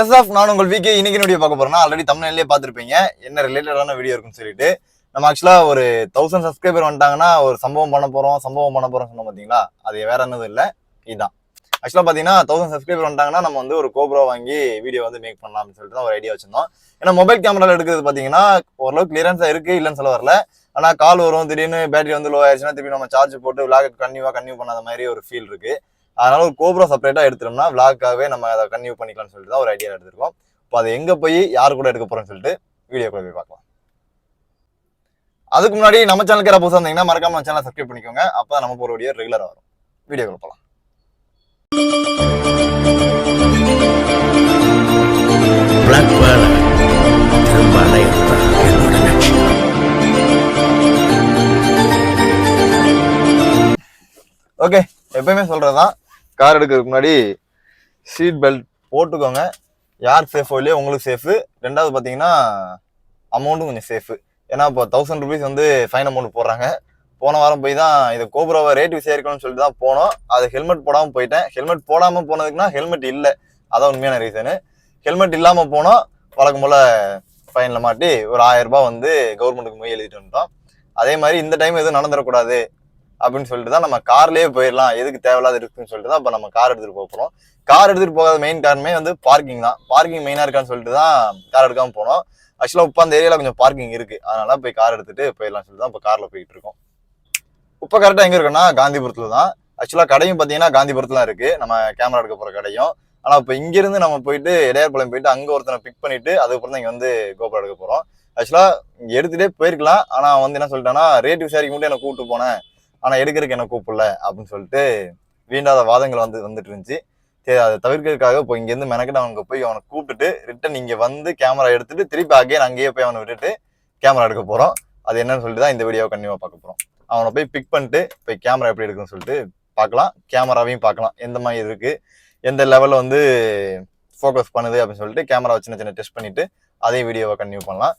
Yes of நான் உங்கள் வீக்கே இன்னைக்கு வீடியோ பார்க்க போறேன்னா ஆல்ரெடி தமிழ்லேயே பார்த்துருப்பீங்க. என்ன ரிலேட்டடான வீடியோ இருக்குன்னு சொல்லிட்டு. நம்ம ஆக்சுவலா ஒரு தௌசண்ட் சப்ஸ்கிரைபர் வந்துட்டாங்கன்னா ஒரு சம்பவம் பண்ண போறோம் சம்பவம் பண்ண போறோம் சொன்னோம் பாத்தீங்களா? அது வேற என்னதும் இல்லை. இதுதான் ஆக்சுவலா பாத்தீங்கன்னா தௌசண்ட் சப்ஸ்கிரைபர் வந்துட்டாங்கன்னா நம்ம வந்து ஒரு கோப்ரோ வாங்கி வீடியோ வந்து மேக் பண்ணலாம் அப்படின்னு சொல்லிட்டு தான் ஒரு ஐடியா வச்சிருந்தோம். ஏன்னா மொபைல் கேமரால எடுக்கிறது பாத்தீங்கன்னா ஓரளவுக்கு கிளியரன்ஸா இருக்கு இல்லைன்னு சொல்ல வரல. ஆனா கால் வரும் திடீர்னு பேட்டரி வந்து லோ ஆயிடுச்சுன்னா திருப்பி நம்ம சார்ஜ் போட்டு விளாக் கன்யூவா கன்யூ பண்ணாத மாதிரி ஒரு ஃபீல் இருக்கு. அதனால ஒரு கோப்ரோ செப்பரேட்டா எடுத்துட்டோம்னா விளாக்காவே நம்ம அதை கன்யூ பண்ணிக்கலாம்னு சொல்லிட்டு தான் ஒரு ஐடியா எடுத்திருக்கோம். இப்போ அது எங்க போய் யார் கூட எடுக்க போறோம்னு சொல்லிட்டு வீடியோக்குள்ள போய் பார்க்கலாம். அதுக்கு முன்னாடி நம்ம சேனலுக்கு யாராவது புதுசாக இருந்தீங்கன்னா மறக்காம நம்ம சேனல் சப்ஸ்கிரைப் பண்ணிக்கோங்க. அப்போ நம்ம போகிற வீடியோ ரெகுலராக வரும். வீடியோக்குள்ள போகலாம் பிளாக் வேலை திரும்ப அலையத்தான் என்னோட லட்சியம் ஓகே எப்பயுமே சொல்றதுதான். கார் எடுக்கிறதுக்கு முன்னாடி சீட் பெல்ட் போட்டுக்கோங்க. யார் சேஃபோ இல்லையோ உங்களுக்கு சேஃபு ரெண்டாவது பார்த்தீங்கன்னா அமௌண்ட்டும் கொஞ்சம் சேஃபு ஏன்னா இப்போ தௌசண்ட் ருபீஸ் வந்து ஃபைன் அமௌண்ட் போடுறாங்க. போன வாரம் போய் தான் இது கோபுராவை ரேட் விசாரிக்கணும்னு சொல்லிட்டு தான் போனோம். அது ஹெல்மெட் போடாமல் போயிட்டேன். ஹெல்மெட் போடாமல் போனதுக்குன்னா ஹெல்மெட் இல்லை. அதான் உண்மையான ரீசனு ஹெல்மெட் இல்லாமல் போனோம். வழக்கம் போல் ஃபைனில் மாட்டி ஒரு ஆயிரம் ரூபாய் வந்து கவர்மெண்ட்டுக்கு போய் எழுதிட்டு வந்துட்டோம். அதே மாதிரி இந்த டைம் எதுவும் நடந்துடக்கூடாது. அப்படின்னு சொல்லிட்டு தான் நம்ம கார்லயே போயிடலாம் எதுக்கு தேவையில்லாத இருக்குன்னு சொல்லிட்டு தான் இப்போ நம்ம கார் எடுத்துட்டு போக போகிறோம் கார் எடுத்துட்டு போகாத மெயின் காரணமே வந்து பார்க்கிங் தான். பார்க்கிங் மெயினா இருக்கான்னு சொல்லிட்டு தான் கார் எடுக்காம போனோம். ஆக்சுவலாக இப்போ அந்த ஏரியாவில் கொஞ்சம் பார்க்கிங் இருக்கு. அதனால போய் கார் எடுத்துட்டு போயிடலாம் சொல்லிட்டு தான் இப்போ கார்ல போயிட்டு இருக்கோம். இப்போ கரெக்டாக எங்கே இருக்குன்னா காந்திபுரத்துல தான் ஆக்சுவலாக கடையும் பார்த்தீங்கன்னா காந்திபுரத்துல இருக்குது இருக்கு. நம்ம கேமரா எடுக்க போகிற கடையும். ஆனால் இப்போ இங்கேருந்து நம்ம போயிட்டு இடையார்பாளையம் போயிட்டு அங்கே ஒருத்தனை பிக் பண்ணிட்டு அதுக்கப்புறம் தான் இங்கே வந்து கோபுரம் எடுக்க போகிறோம் ஆக்சுவலாக எடுத்துகிட்டே போயிருக்கலாம். ஆனால் வந்து என்ன சொல்லிட்டேன்னா ரேட் விசாரிக்க மட்டும் என்னை கூப்பிட்டு போனேன். ஆனால் எடுக்கிறதுக்கு என்ன கூப்பிடல அப்படின்னு சொல்லிட்டு வீண்டாத வாதங்கள் வந்து வந்துட்டு இருந்துச்சு. சரி அதை தவிர்க்கிறதுக்காக இப்போ இங்கேருந்து மெனக்கிட்டு அவனுக்கு போய் அவனை கூப்பிட்டுட்டு ரிட்டன் இங்கே வந்து கேமரா எடுத்துட்டு திருப்பி அகைன் அங்கேயே போய் அவனை விட்டுட்டு கேமரா எடுக்க போகிறோம் அது என்னன்னு சொல்லிட்டு தான் இந்த வீடியோவை கண்டிப்பாக பார்க்க போகிறோம் அவனை போய் பிக் பண்ணிட்டு போய் கேமரா எப்படி எடுக்குன்னு சொல்லிட்டு பார்க்கலாம். கேமராவையும் பார்க்கலாம். எந்த மாதிரி இருக்குது எந்த லெவலில் வந்து ஃபோக்கஸ் பண்ணுது அப்படின்னு சொல்லிட்டு கேமரா சின்ன சின்ன டெஸ்ட் பண்ணிட்டு அதே வீடியோவை கண்டினியூ பண்ணலாம்.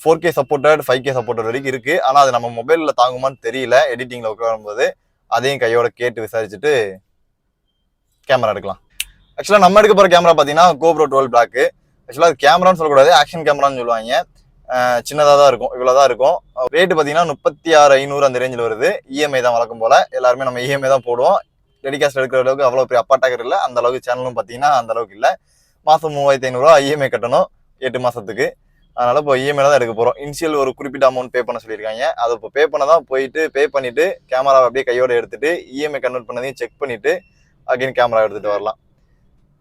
Four K supported five K supported வரைக்கும் இருக்குது ஆனால் அது நம்ம மொபைலில் தாங்குமான்னு தெரியல. எடிட்டிங்கில் உட்காரும்போது அதையும் கையோட கேட்டு விசாரிச்சுட்டு கேமரா எடுக்கலாம். ஆக்சுவலாக நம்ம எடுக்க போகிற கேமரா பார்த்தீங்கன்னா கோப்ரோ டுவெல் பிளாக்கு ஆக்சுவலாக அது கேமரான்னு சொல்லக்கூடாது ஆக்ஷன் கேமரான்னு சொல்லுவாங்க. சின்னதாக தான் இருக்கும் இவ்வளோ தான் இருக்கும். ரேட்டு பார்த்தீங்கன்னா முப்பத்தி ஆறு ஐநூறு அந்த ரேஞ்சில் வருது. இஎம்ஐ தான் வழக்கம் போல். எல்லாருமே நம்ம இஎம்ஐ தான் போடுவோம். டெடிகாஸ்ட் எடுக்கிற அளவுக்கு அவ்வளோ பெரிய அப்பாட்டாக்கர் இல்லை. அந்த அளவுக்கு சேனலும் பார்த்தீங்கன்னா அந்த அளவுக்கு இல்லை. மாதம் மூவாயிரத்தி ஐநூறுரூவா இஎம்ஐ கட்டணும் எட்டு மாதத்துக்கு அதனால இப்போ இஎம்ஐ தான் எடுக்க போகிறோம் இனிஷியல் ஒரு குறிப்பிட்ட அமௌண்ட் பே பண்ண சொல்லியிருக்காங்க. அதை இப்போ பே பண்ண தான் போயிட்டு பே பண்ணிட்டு கேமராவை அப்படியே கையோட எடுத்துட்டு இஎம்ஐ கன்வெர்ட் பண்ணதையும் செக் பண்ணிட்டு அகைன் கேமரா எடுத்துட்டு வரலாம்.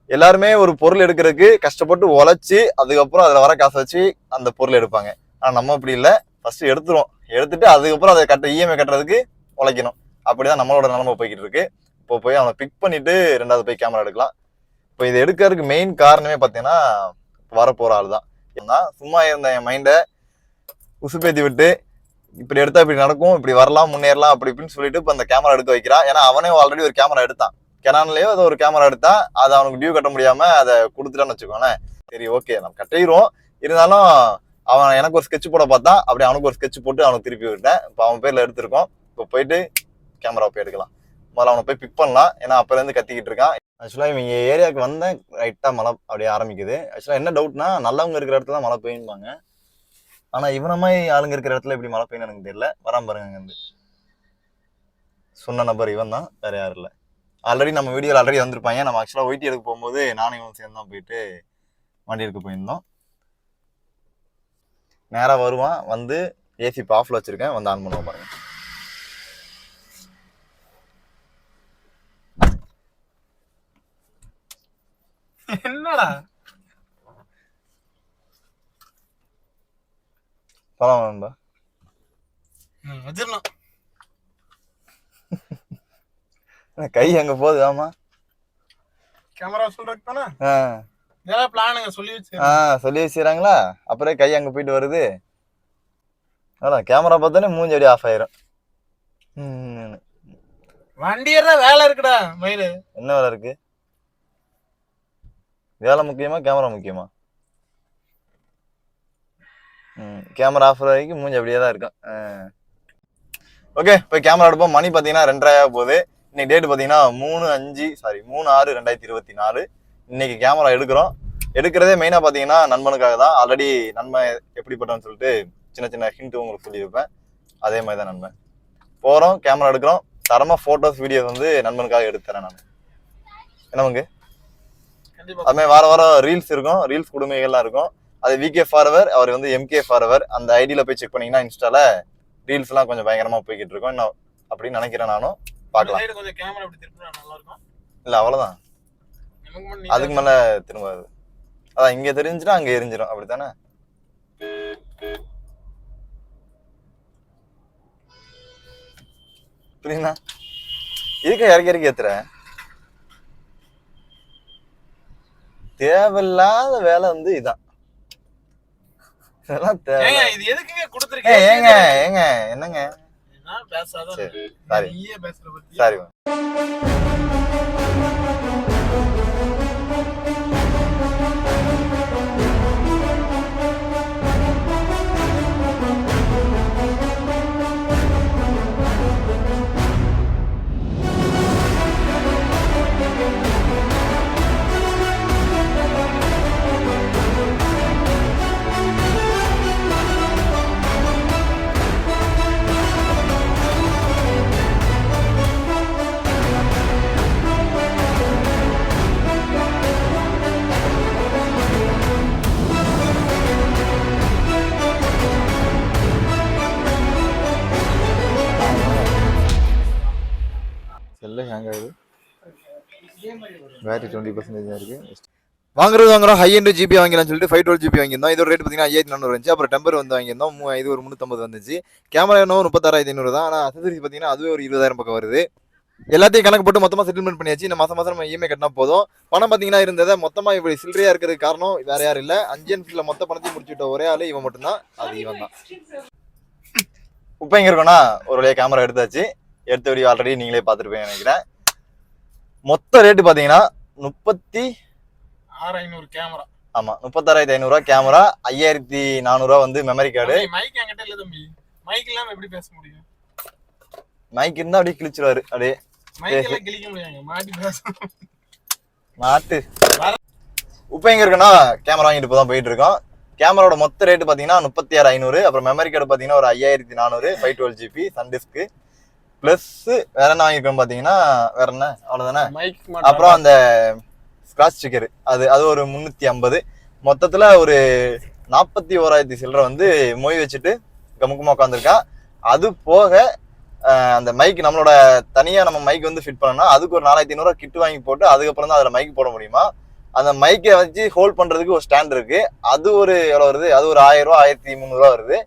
எல்லாருமே ஒரு பொருள் எடுக்கிறதுக்கு கஷ்டப்பட்டு உழைச்சி அதுக்கப்புறம் அதில் வர காசை வச்சு அந்த பொருள் எடுப்பாங்க. ஆனால் நம்ம அப்படி இல்லை. ஃபஸ்ட்டு எடுத்துருவோம். எடுத்துட்டு அதுக்கப்புறம் அதை கட்ட இஎம்ஐ கட்டுறதுக்கு உழைக்கணும். அப்படி தான் நம்மளோட நிலமை போய்கிட்டு இருக்கு. இப்போ போய் அவனை பிக் பண்ணிட்டு ரெண்டாவது போய் கேமரா எடுக்கலாம். இப்போ இது எடுக்கிறதுக்கு மெயின் காரணமே பார்த்தீங்கன்னா வரப்போகிற ஆள் தான் ஏன்னா சும்மா இருந்த என் மைண்டை உசுப்பேத்தி விட்டு இப்படி எடுத்தா இப்படி நடக்கும் இப்படி வரலாம் முன்னேறலாம் அப்படி இப்படின்னு சொல்லிட்டு இப்போ அந்த கேமரா எடுக்க வைக்கிறான். ஏன்னா அவனே ஆல்ரெடி ஒரு கேமரா எடுத்தான். கெனான்லயோ ஏதோ ஒரு கேமரா எடுத்தான் அதை அவனுக்கு டியூ கட்ட முடியாம அதை கொடுத்துட்டான்னு வச்சுக்கோங்களேன். சரி ஓகே நம்ம கட்டிடுவோம். இருந்தாலும் அவன் எனக்கு ஒரு ஸ்கெட்ச் போட பார்த்தான். அப்படி அவனுக்கு ஒரு ஸ்கெட்ச் போட்டு அவனுக்கு திருப்பி விட்டேன் இப்போ அவன் பேர்ல எடுத்திருக்கோம். இப்போ போயிட்டு கேமரா போய் எடுக்கலாம். முதல்ல அவனை போய் பிக் பண்ணலாம். ஏன்னா அப்போலேருந்து கத்திக்கிட்டு இருக்கான். ஆக்சுவலாக இவங்க ஏரியாவுக்கு வந்தேன் ரைட்டாக மழை அப்படியே ஆரம்பிக்குது. ஆக்சுவலாக என்ன டவுட்னா நல்லவங்க இருக்கிற இடத்துல தான் மழை பெய்யும்பாங்க. ஆனால் இவன மாதிரி ஆளுங்க இருக்கிற இடத்துல இப்படி மழை பெய்யும் எனக்கு தெரியல. வராம பாருங்க அங்கேருந்து சொன்ன நபர் இவன் தான். வேறு யாரும் இல்லை. ஆல்ரெடி நம்ம வீடியோவில் ஆல்ரெடி வந்திருப்பாங்க நம்ம ஆக்சுவலாக ஒயிட்டி எடுக்க போகும்போது நானும் இவன் சேர்ந்து தான் போயிட்டு வண்டி எடுக்க போயிருந்தோம். நேராக வருவான். வந்து ஏசி இப்போ ஆஃபில் வச்சுருக்கேன். வந்து ஆன் பண்ணுவோம் பாருங்கள் என்னடா? போலாம் நண்பா ம், வச்சிடணும். கை அங்கே போகுது ஆமா? கேமரா சொல்றதுக்கு தானே? இதெல்லாம் பிளானுங்க சொல்லி வச்சு ஆ சொல்லி வச்சுறாங்களா அப்புறம் கை அங்கே போயிட்டு வருது. அதான் கேமரா பார்த்தாலே மூஞ்சி அப்படியே ஆஃப் ஆயிரும். வண்டி வேலை இருக்குடா மயிலு. என்ன வேலை இருக்கு? வேலை முக்கியமா கேமரா முக்கியமா? கேமரா ஆஃப் வரைக்கும் மூஞ்சி அப்படியே தான் இருக்கும். ஓகே இப்போ கேமரா எடுப்போம். மணி பார்த்தீங்கன்னா ரெண்டாயிரம் போகுது. இன்னைக்கு டேட் பார்த்தீங்கன்னா மூணு அஞ்சு சாரி மூணு ஆறு ரெண்டாயிரத்தி இருபத்தி நாலு. இன்னைக்கு கேமரா எடுக்கிறோம். எடுக்கிறதே மெயினாக பார்த்தீங்கன்னா நண்பனுக்காக தான். ஆல்ரெடி நண்பன் எப்படிப்பட்டோம்னு சொல்லிட்டு சின்ன சின்ன ஹிண்ட் உங்களுக்கு சொல்லியிருப்பேன். அதே மாதிரி தான் நண்பன். போகிறோம் கேமரா எடுக்கிறோம். தரமாக ஃபோட்டோஸ் வீடியோஸ் வந்து நண்பனுக்காக எடுத்துறேன் நான். என்னவங்க கண்டிப்பா. அது மாதிரி வார வாரம் ரீல்ஸ் இருக்கும். ரீல்ஸ் குடுமைகள்லாம் இருக்கும். அது விகே ஃபார்வர் அவர் வந்து எம்கே ஃபார்வர் அந்த ஐடியில போய் செக் பண்ணீங்கன்னா இன்ஸ்டால ரீல்ஸ் எல்லாம் கொஞ்சம் பயங்கரமா போய்கிட்டு இருக்கும். இன்னும் அப்படின்னு நினைக்கிறேன் நானும். பார்க்கலாம். சைடு கொஞ்சம் கேமரா இப்படி திருப்பினா நல்லா இருக்கும் இல்ல நீட்டா அதுக்கு மேல திரும்பாது. அதான் இங்க தெரிஞ்சுட்டா அங்க எரிஞ்சிடும் அப்படித்தானே? புரியுதா இதுக்கு இறக்கி இறக்கி ஏத்துற தேவையில்லாத வேலை வந்து இதான். இதெல்லாம் தேவை. இது எதுக்குங்க கொடுத்துருக்கீங்க? ஏங்க ஏங்க என்னங்க? என்ன பேசாத. சரி சாரி நல்ல ஹேங் ஆகுது. பேட்டரி டுவெண்ட்டி பர்சன்டேஜ் இருக்குது வாங்குறது வாங்குறோம் ஹை ஹண்ட்ரட் ஜிபி வாங்கலாம்னு சொல்லிட்டு ஃபைவ் டுவெல் ஜிபி வாங்கியிருந்தோம். இதோட ரேட் பார்த்தீங்கன்னா ஐயாயிரத்தி நானூறு இருந்துச்சு. அப்புறம் டெம்பர் வந்து வாங்கியிருந்தோம். மூ- இது ஒரு முந்நூற்றம்பது வந்துச்சு. கேமரா என்ன முப்பத்தாறாயிரத்தி ஐநூறு தான். ஆனால் அசசரிஸ் பார்த்தீங்கன்னா அதுவே ஒரு இருபதாயிரம் பக்கம் வருது. எல்லாத்தையும் கணக்கு போட்டு மொத்தமாக செட்டில்மெண்ட் பண்ணியாச்சு. இந்த மாதம் மாதம் நம்ம இஎம்ஐ கட்டினா போதும். பணம் பார்த்தீங்கன்னா இருந்ததை மொத்தமாக இப்படி சில்லறையாக இருக்கிறதுக்கு காரணம் வேற யாரும் இல்லை. அஞ்சு ஃபீல்டில் மொத்த பணத்தையும் முடிச்சுட்ட ஒரே ஆள் இவன் மட்டும்தான். அது இவன் தான். இப்போ எங்கே இருக்கோன்னா ஒரு வழியாக கேமரா எடுத்தாச்சு. எடுத்த வீடியோ ஆல்ரெடி நீங்களே பார்த்துருப்பீங்க நினைக்கிறேன். மொத்த ரேட்டு பார்த்தீங்கன்னா முப்பத்தி ஆறு ஐநூறு கேமரா ஆமா முப்பத்தாறாயிரத்தி ஐநூறுரூவா கேமரா ஐயாயிரத்தி நானூறுரூவா வந்து மெமரி கார்டு மைக் என்கிட்ட இல்ல தம்பி. மைக் இல்லாம எப்படி பேச முடியும்? மைக் இருந்தா அப்படியே கிழிச்சிருவாரு அப்படியே. மாட்டி இப்போ எங்க இருக்குன்னா கேமரா வாங்கிட்டு இப்போ தான் போயிட்டு இருக்கோம். கேமராவோட மொத்த ரேட்டு பார்த்தீங்கன்னா முப்பத்தி ஆறு ஐநூறு அப்புறம் மெமரி கார்டு பார்த்தீங்கன்னா ஒரு ஐயாயிரத்தி நானூறு five twelve GB SanDisk plus வேற என்ன வாங்கியிருக்கோம் பார்த்தீங்கன்னா வேற என்ன? அவ்வளோதானே மைக் அப்புறம் அந்த ஸ்கிராச் ஸ்டிக்கர் அது அது ஒரு முந்நூற்றி ஐம்பது. மொத்தத்தில் ஒரு நாற்பத்தி ஓராயிரத்தி சில்லரை வந்து மொய் வச்சுட்டு கமுக்கமாக உட்காந்துருக்கான் அது போக அந்த மைக் நம்மளோட தனியாக நம்ம மைக் வந்து ஃபிட் பண்ணோம்னா அதுக்கு ஒரு நாலாயிரத்தி ஐநூறுரூவா கிட்டு வாங்கி போட்டு அதுக்கப்புறம் தான் அதில் மைக் போட முடியுமா? அந்த மைக்கை வச்சு ஹோல்ட் பண்ணுறதுக்கு ஒரு ஸ்டாண்ட் இருக்கு. அது ஒரு எவ்வளோ வருது? அது ஒரு ஆயிரம் ரூபா ஆயிரத்தி முந்நூறுரூவா வருது.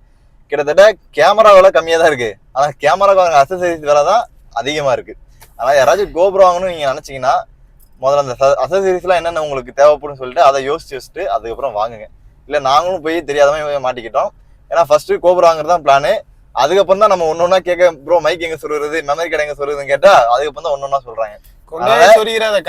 கிட்டத்தட்ட கேமரா விலை கம்மியாக தான் இருக்கு. ஆனால் கேமராக்கு வாங்க அசசரிஸ் விலை தான் அதிகமாக இருக்கு. ஆனால் யாராச்சும் கோபுரம் வாங்கணும்னு நீங்கள் நினச்சிங்கன்னா முதல்ல அந்த அசசரிஸ்லாம் என்னென்ன உங்களுக்கு தேவைப்படும்னு சொல்லிட்டு அதை யோசிச்சு வச்சுட்டு அதுக்கப்புறம் வாங்குங்க. இல்லை நாங்களும் போய் தெரியாதவங்க போய் மாட்டிக்கிட்டோம். ஏன்னா ஃபர்ஸ்ட் கோபுரம் வாங்குறது தான் பிளானு அதுக்கப்புறம் தான் நம்ம ஒன்று ஒன்றா கேட்க ப்ரோ மைக் எங்க சொல்றது மெமரி கார்டு எங்க சொல்றதுன்னு கேட்டா அதுக்கப்புறம் தான் ஒன்று ஒன்றா சொல்றாங்க. கொண்டே சொரியிறாத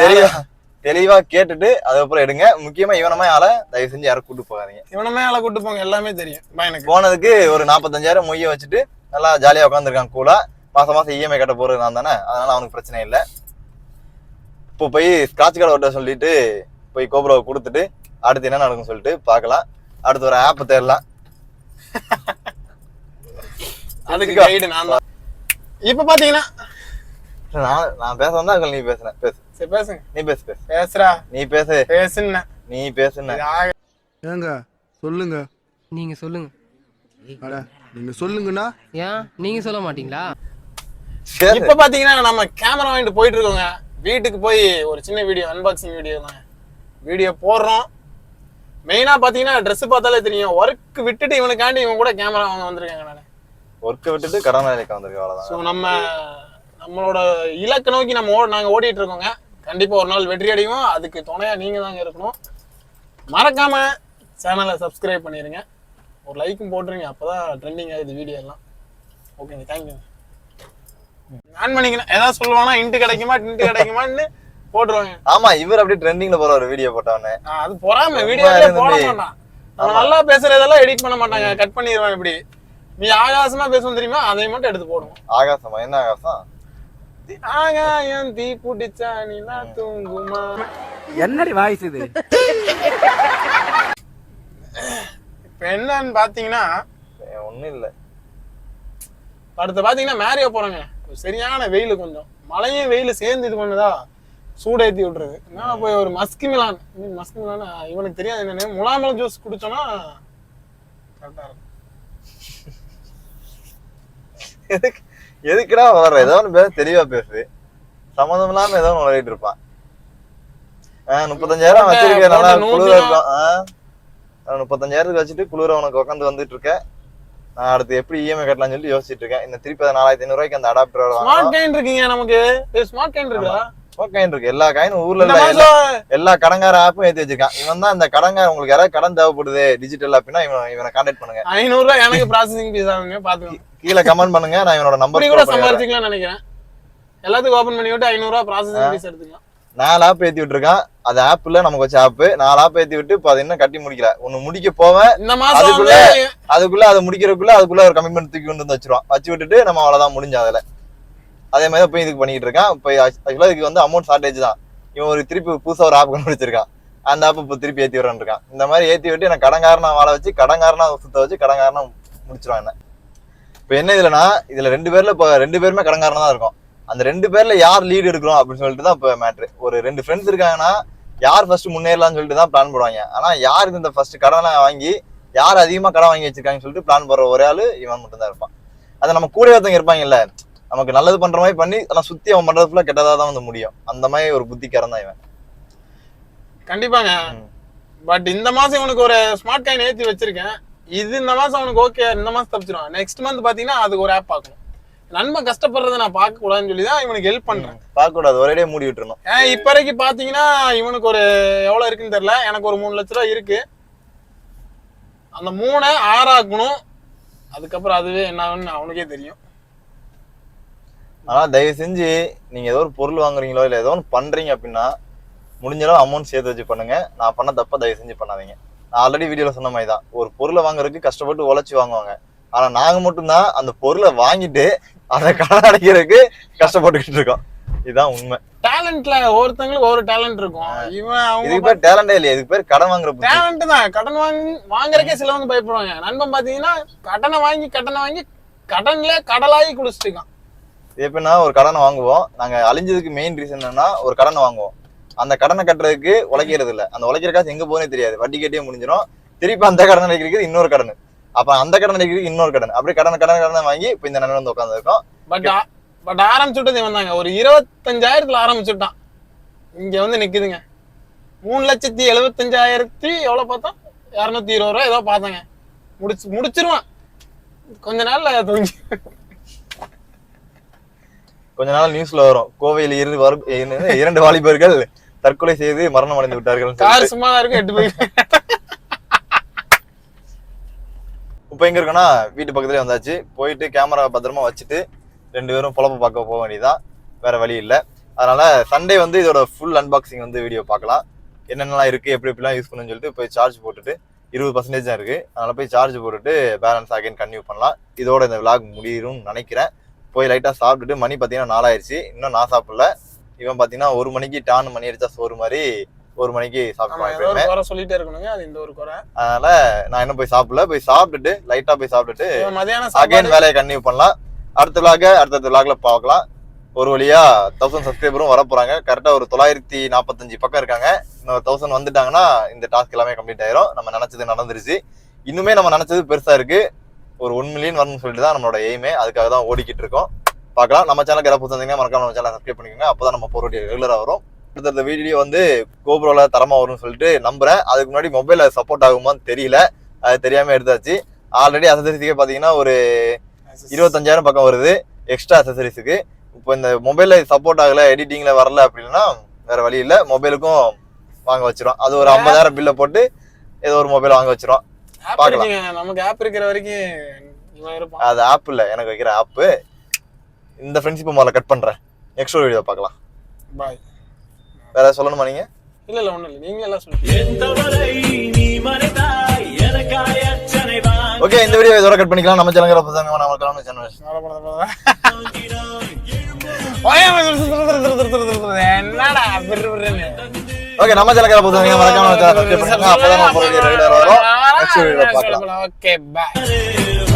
தெளிவா கேட்டுட்டு அதுக்கப்புறம் எடுங்க. முக்கியமா இவனமா ஆளை தயவு செஞ்சு யாரும் கூட்டு போகாதீங்க. இவனமே ஆளை கூட்டு போங்க எல்லாமே தெரியும். எனக்கு. போனதுக்கு ஒரு நாற்பத்தஞ்சாயிரம் மொய்ய வச்சுட்டு நல்லா ஜாலியா உட்காந்துருக்கான் கூலா மாசம் மாசம் இஎம்ஐ கட்ட போறது நான் தானே. அதனால அவனுக்கு பிரச்சனை இல்லை. இப்போ போய் ஸ்கிராட்ச் கார்டு ஓட்ட சொல்லிட்டு போய் கோபுராவை கொடுத்துட்டு அடுத்து என்ன நடக்கும்னு சொல்லிட்டு பார்க்கலாம். அடுத்து ஒரு ஆப் தேடலாம். அதுக்கு கைடு நான் தான். இப்ப பாத்தீங்கன்னா. நான் நான் பேச வந்தா நீ பேசுறேன் பேசு. சரி பேசுங்க. நீ பேசு பேசு. பேசுறா. நீ பேசு. பேசுன்னு. நீ பேசுன ஏங்க சொல்லுங்க. நீங்க சொல்லுங்க. அட நீங்க சொல்லுங்கண்ணா. ஏன்? நீங்க சொல்ல மாட்டீங்களா? இப்ப பாத்தீங்கன்னா நம்ம கேமரா வாங்கிட்டு போயிட்டு இருக்கோங்க வீட்டுக்கு போய் ஒரு சின்ன வீடியோ அன்பாக்சிங் வீடியோ தான் வீடியோ போடுறோம். மெயினா பாத்தீங்கன்னா Dress பார்த்தாலே தெரியும். ஒர்க் விட்டுட்டு இவனுக்காண்டி இவன் கூட கேமரா வாங்க வந்திருக்காங்க நான். ஒர்க்கை விட்டுட்டு கடன் வேலைக்கு வந்திருக்க அவ்வளவுதான். ஸோ நம்ம நம்மளோட இலக்கை நோக்கி நம்ம ஓ நாங்கள் ஓடிட்டு இருக்கோங்க கண்டிப்பா ஒரு நாள் வெற்றி அடைவோம். அதுக்கு துணையா நீங்க தாங்க இருக்கணும். மறக்காம சேனலை சப்ஸ்கிரைப் பண்ணிருங்க. ஒரு லைக்கும் போட்டுருங்க. அப்பதான் ட்ரெண்டிங் ஆகுது வீடியோ எல்லாம். ஓகேங்க தேங்க்யூ ஆன் பண்ணிக்கலாம் ஏதாவது சொல்லுவானா இன்ட்டு கிடைக்குமா இன்ட்டு கிடைக்குமான்னு போட்டுருவாங்க. ஆமா இவர் அப்படியே ட்ரெண்டிங்ல போற ஒரு வீடியோ போட்டவனே அது பொறாம வீடியோலயே போட. மாட்டான். நம்ம நல்லா பேசுறதெல்லாம் எடிட் பண்ண மாட்டாங்க. கட் பண்ணிடுவான் இப்படி. நீ ஆகாசமா பேசுவோம் தெரியுமா? அதை மட்டும் எடுத்து போடுவோம். ஆகாசமா? என்ன ஆகாசம்? ஆகாயம் தீ பிடிச்சா நீ தூங்குமா? என்னடி வாய்ஸ் இது? என்னன்னு பாத்தீங்கன்னா ஒன்றும் இல்லை. அடுத்து பாத்தீங்கன்னா மேரிய போறாங்க. சரியான வெயில் கொஞ்சம். மழையும் வெயில் சேர்ந்து இது பண்ணுதா? சூடேத்தி விட்டுறது நான் போய் ஒரு மஸ்கி மிலான். மஸ்கி மிலான்? இவனுக்கு தெரியாது என்னன்னு. முலாம்பழம் ஜூஸ் குடிச்சோன்னா கரெக்டா இருக்கும். எதுக்கு எதுக்குடா வளர்ற? ஏதோ ஒன்று பேச தெளிவா பேசு சம்மந்தம் இல்லாம ஏதோ ஒன்று விளையாடிட்டு இருப்பான். முப்பத்தஞ்சாயிரம் வச்சிருக்க நல்லா நூத்தி இருக்கும் ஆ முப்பத்தஞ்சாயிரத்துக்கு வச்சுட்டு குளிர உனக்கு உட்காந்து வந்துட்டு இருக்கேன். நான் அடுத்து எப்படி இஎம்ஐ கட்டலாம்னு சொல்லிட்டு யோசிச்சுட்டு இருக்கேன். இந்த திருப்பி அதை நாலாயிரத்தி ஐநூறு ரூபாய்க்கு அந்த அடாப்டர் ஸ்மார்ட் கைன் இருக்கீங்க நமக்கு. ஸ்மார்ட் கைன் இருக்குதா காயின் இருக்கு. எல்லா காயினும் ஊர்ல எல்லா- கடங்கார ஆப்பும் ஏத்தி வச்சிருக்கான். இவன் தான் இந்த கடங்கார உங்களுக்கு யாராவது கடன் தேவைப்படுது டிஜிட்டல் அப்படின்னா இவன் இவனை கான்டாக்ட் பண்ணுங்க. ஐநூறு ரூபாய் எனக்கு ப்ராசஸிங் ஃபீஸ் ஆகுங்க பாத்துக்கோங்க கீழே கமெண்ட் பண்ணுங்க. நான் இவனோட அப்படி கூட நம்பர் சம்பாதிச்சுக்கலாம் நினைக்கிறேன். எல்லாத்துக்கும் ஓபன் பண்ணி விட்டு ஐநூறு ரூபாய் ப்ராசஸிங் ஃபீஸ் எடுத்துக்கலாம். நாலு ஆப் ஏத்தி விட்டுருக்கான். அது ஆப்ல நமக்கு வச்ச ஆப் நாலு ஆப் ஏத்தி விட்டு இப்போ அதை இன்னும் கட்டி முடிக்கல. ஒன்னு முடிக்க போவேன். அதுக்குள்ள- அதுக்குள்ள அதை முடிக்கிறதுக்குள்ள அதுக்குள்ள ஒரு கமிட்மெண்ட் தூக்கி கொண்டு வந்து வச்சிருவான். வச்சு விட்டுட்டு நம்ம அவ்வளவுதான் முடிஞ்ச அதுல. அதே மாதிரி போய் இதுக்கு பண்ணிட்டு இருக்கான். இப்போ ஆக்சுவலா இதுக்கு வந்து அமௌண்ட் ஷார்டேஜ் தான். இவன் ஒரு திருப்பி புதுசா ஒரு ஆப் கண்டுபிடிச்சிருக்கான். அந்த ஆப் இப்போ திருப்பி ஏத்தி விடுறான் இருக்கான். இந்த மாதிரி ஏத்தி விட்டு எனக்கு கடங்காரனா வாழ வச்சு கடங்காரனா சுத்த வச்சு கடங்காரனா முடிச்சிருவான் என்ன. இப்போ என்ன இதுலனா இதுல ரெண்டு பேர்ல இப்போ ரெண்டு பேருமே கடங்காரனா தான் இருக்கும். அந்த ரெண்டு பேர்ல யார் லீடு எடுக்கிறோம் அப்படின்னு சொல்லிட்டு தான் இப்போ மேட்ரு ஒரு ரெண்டு ஃப்ரெண்ட்ஸ் இருக்காங்கன்னா யார் ஃபர்ஸ்ட் முன்னேறலாம்னு சொல்லிட்டு தான் பிளான் போடுவாங்க. ஆனா யாருக்கு இந்த ஃபர்ஸ்ட் கடனை வாங்கி யார் அதிகமா கடன் வாங்கி வச்சிருக்காங்கன்னு சொல்லிட்டு பிளான் போடுற ஒரே ஆளு இவன் மட்டும் தான் இருப்பான். அது நம்ம கூட ஒருத்தவங்க இருப்பாங்கல்ல நமக்கு நல்லது பண்ற மாதிரி பண்ணி ஆனா சுத்தி அவன் பண்றது ஃபுல்லா கெட்டதா தான் வந்து முடியும். அந்த மாதிரி ஒரு புத்திக்காரன் தான் இவன். கண்டிப்பாங்க. பட் இந்த மாசம் இவனுக்கு ஒரு ஸ்மார்ட் காயின் ஏத்தி வச்சிருக்கேன். இது இந்த மாசம் அவனுக்கு ஓகே இந்த மாசம் தப்பிச்சிருவான். நெக்ஸ்ட் மந்த் பாத்தீங்கன்னா அதுக்கு ஒரு ஆப் பார்க்கணும். நண்பன் கஷ்டப்படுறதை நான் பார்க்க கூடாதுன்னு சொல்லி தான் இவனுக்கு ஹெல்ப் பண்றேன். பார்க்க கூடாது ஒரேடியே மூடி விட்டுறணும். ஏன் இப்ப வரைக்கும் பாத்தீங்கன்னா இவனுக்கு ஒரு எவ்வளவு இருக்குன்னு தெரியல. எனக்கு ஒரு மூணு லட்ச ரூபா இருக்கு. அந்த மூணை ஆறாக்கணும். அதுக்கப்புறம் அதுவே என்ன அவனுக்கே தெரியும். ஆனா தயவு செஞ்சு நீங்க ஏதோ ஒரு பொருள் வாங்குறீங்களோ இல்ல ஏதோ ஒன்று பண்றீங்க அப்படின்னா முடிஞ்ச அளவு அமௌண்ட் சேர்த்து வச்சு பண்ணுங்க. நான் பண்ண தப்ப தயவு செஞ்சு பண்ணாதீங்க. நான் ஆல்ரெடி வீடியோல சொன்ன மாதிரி தான் ஒரு பொருளை வாங்குறதுக்கு கஷ்டப்பட்டு உழைச்சி வாங்குவாங்க. ஆனா நாங்க மட்டும்தான் அந்த பொருளை வாங்கிட்டு அதை கடன் அடைக்கிறதுக்கு கஷ்டப்பட்டுக்கிட்டு இருக்கோம். இதுதான் உண்மை. டேலண்ட்ல ஒவ்வொருத்தங்களுக்கு ஒவ்வொரு டேலண்ட் இருக்கும். இவன் இதுக்கு அவங்க பேர் டேலண்டே இல்லையா இதுக்கு பேர் கடன் வாங்குற புத்தி. டேலண்ட் தான். கடன் வாங்கி வாங்குறக்கே சிலவங்க பயப்படுவாங்க. நண்பன் பாத்தீங்கன்னா கடனை வாங்கி கடனை வாங்கி கடன்ல கடலாகி குடிச்சிட்டு இருக்கான். இது எப்படின்னா ஒரு கடனை வாங்குவோம். நாங்க அழிஞ்சதுக்கு மெயின் ரீசன் என்னன்னா ஒரு கடனை வாங்குவோம். அந்த கடனை கட்டுறதுக்கு உழைக்கிறது இல்ல அந்த உழைக்கிற காசு எங்க போனே தெரியாது. வட்டி கட்டியே முடிஞ்சிடும் திருப்பி அந்த கடன் அடைக்கிறதுக்கு இன்னொரு கடன். அப்ப அந்த கடன் அடைக்கிறதுக்கு இன்னொரு கடன். அப்படியே கடன் கடன் கடன் வாங்கி இப்ப இந்த நன்மை வந்து உட்காந்துருக்கோம் பட் பட் ஆரம்பிச்சுட்டது இவன் தாங்க. ஒரு இருபத்தஞ்சாயிரத்துல ஆரம்பிச்சுட்டான் இங்க வந்து நிக்குதுங்க. மூணு லட்சத்தி எழுபத்தஞ்சாயிரத்தி எவ்வளவு பார்த்தோம் இரநூத்தி இருபது ரூபா ஏதோ பார்த்தாங்க. முடிச்சு முடிச்சிருவான். கொஞ்ச நாள்ல தொங்கி கொஞ்ச நாள் நியூஸ்ல வரும். கோவையில் இரு இரண்டு வாலிபர்கள் தற்கொலை செய்து மரணம் அடைந்து விட்டார்கள் கார் சும்மா இருக்கும் எட்டு போய் இப்போ எங்கே இருக்குன்னா வீட்டு பக்கத்துலேயே வந்தாச்சு. போயிட்டு கேமரா பத்திரமா வச்சுட்டு ரெண்டு பேரும் பொழப்ப பார்க்க போக வேண்டியதான் வேற வழி இல்லை. அதனால சண்டே வந்து இதோட ஃபுல் அன்பாக்சிங் வந்து வீடியோ பார்க்கலாம். என்னென்னலாம் இருக்குது எப்படி எப்படிலாம் யூஸ் பண்ணுன்னு சொல்லிட்டு போய் சார்ஜ் போட்டுட்டு இருபது பர்சன்டேஜ் தான் இருக்குது அதனால் போய் சார்ஜ் போட்டுட்டு பேலன்ஸ் அகைன் கன்டினியூ பண்ணலாம். இதோட இந்த விளாக் முடியும்னு நினைக்கிறேன். போய் லைட்டாக சாப்பிட்டுட்டு மணி பார்த்தீங்கன்னா நாலாயிருச்சு. இன்னும் நான் சாப்பிடல. இவன் பார்த்தீங்கன்னா ஒரு மணிக்கு டான் மணி அடித்தா சோறு மாதிரி ஒரு மணிக்கு எப்பயுமே. குறை சொல்லிட்டே இருக்கணுங்க அது இந்த ஒரு குறை. அதனால நான் என்ன போய் சாப்பிடல. போய் சாப்பிட்டுட்டு லைட்டா போய் சாப்பிட்டுட்டு மதியானம் அகைன் வேலையை கண்டினியூ பண்ணலாம். அடுத்த விளாக அடுத்தடுத்த விளாக்ல பார்க்கலாம். ஒரு வழியா தௌசண்ட் சப்ஸ்கிரைபரும் வர போறாங்க. கரெக்டா ஒரு தொள்ளாயிரத்தி நாற்பத்தஞ்சு பக்கம் இருக்காங்க. இன்னொரு தௌசண்ட் வந்துட்டாங்கன்னா இந்த டாஸ்க் எல்லாமே கம்ப்ளீட் ஆயிரும். நம்ம நினைச்சது நடந்துருச்சு. இன்னுமே நம்ம நினைச்சது பெருசா இருக்கு. ஒரு ஒன் மில்லியன் வரணும்னு சொல்லிட்டு தான் நம்மளோட எய்மே அதுக்காக தான் ஓடிக்கிட்டு இருக்கோம். பார்க்கலாம். நம்ம சேனலுக்கு யாராவது புதுசாக மறக்காம நம்ம சேனல் சப்ஸ்கிரைப் பண்ணிக்கோங்க. அப்பதான் நம்ம போகிற ரெகுலரா வரும். அடுத்தடுத்த வீடியோ வந்து கோப்ரோல தரமா வரும்னு சொல்லிட்டு நம்புறேன். அதுக்கு முன்னாடி மொபைல சப்போர்ட் ஆகுமான்னு தெரியல. அது தெரியாம எடுத்தாச்சு. ஆல்ரெடி அசசரிஸுக்கே பாத்தீங்கன்னா ஒரு இருபத்தஞ்சாயிரம் பக்கம் வருது. எக்ஸ்ட்ரா அசசரிஸுக்கு இப்போ இந்த மொபைல்ல சப்போர்ட் ஆகல எடிட்டிங்ல வரல அப்படின்னா வேற வழி இல்ல. மொபைலுக்கும் வாங்க வச்சிரும். அது ஒரு ஐம்பதாயிரம் பில்ல போட்டு ஏதோ ஒரு மொபைல் வாங்க வச்சிரும். பார்க்கலாம். நமக்கு ஆப் இருக்கிற வரைக்கும் அது ஆப் இல்ல. எனக்கு வைக்கிற ஆப் இந்த ஃப்ரெண்ட்ஷிப் முதல்ல கட் பண்றேன். நெக்ஸ்ட் வீடியோ பார்க்கலாம். பாய் வேற ஏதாவது சொல்லணுமா நீங்க? இல்ல இல்ல ஒண்ணும் இல்ல. நீங்க எல்லாம் சொல்லுங்க. ஓகே இந்த வீடியோ இதோட கட் பண்ணிக்கலாம். நம்ம சேனல் புதுசாக நம்ம கிளம்பி சேனல் என்னடா. ஓகே நம்ம சேனல் புதுசாக மறக்காம சப்ஸ்கிரைப் பண்ணுங்க. அப்பதான் நம்ம ரெகுலர் வரும் நெக்ஸ்ட் வீடியோல பார்க்கலாம். Okay bye